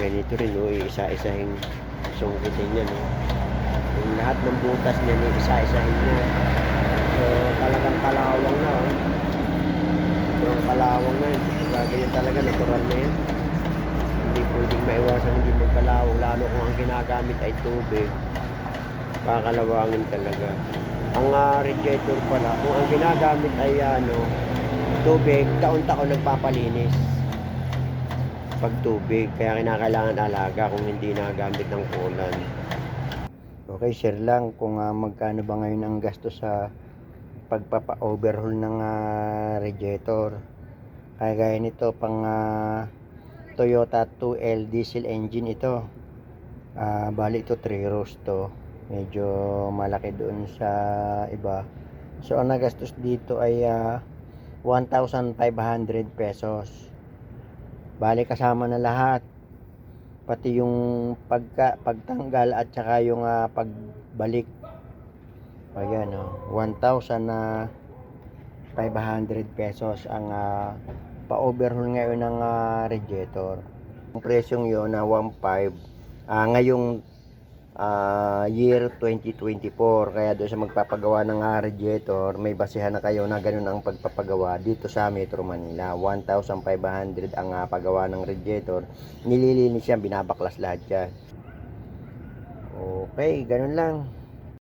ganito rin oh, isa-isahin sungkitin yan oh. Yung lahat ng butas niya ni isa-isahin niya. So talagang kalawang na oh. Sobrang kalawang na yun. Ganyan talaga, natural na yun. Hindi pwedeng maiwasan hindi magkalawang lalo kung ang ginagamit ay tubig. Kakalawangin talaga. Ang ah, radiator pala, kung ang ginagamit ay ano, tubig, taon-taon nagpapalinis pag tubig. Kaya kinakailangan alaga kung hindi nagamit ng kulan. Okay, share lang kung ah, magkano ba ngayon ang gasto sa pagpapa-overhaul ng ah, radiator. Kaya gaya nito pang ah, Toyota 2L diesel engine ito. Ah, bali ito 3 rows to. Medyo malaki doon sa iba. So ang nagastos dito ay ah, 1,500 pesos. Bali kasama na lahat. Pati yung pagka, pagtanggal at saka yung ah, pagbalik. Ayan oh, 1,000 na 500 pesos ang ah, pa-overhaul ngayon ng ah, radiator. Ang presyong yun na 1.5 ah, ngayong ah, year 2024 kaya doon sa magpapagawa ng radiator. May basihan na kayo na ganun ang pagpapagawa dito sa Metro Manila. 1,500 ang ah, paggawa ng radiator. Nililinis yan binabaklas lahat yan. Okay ganun lang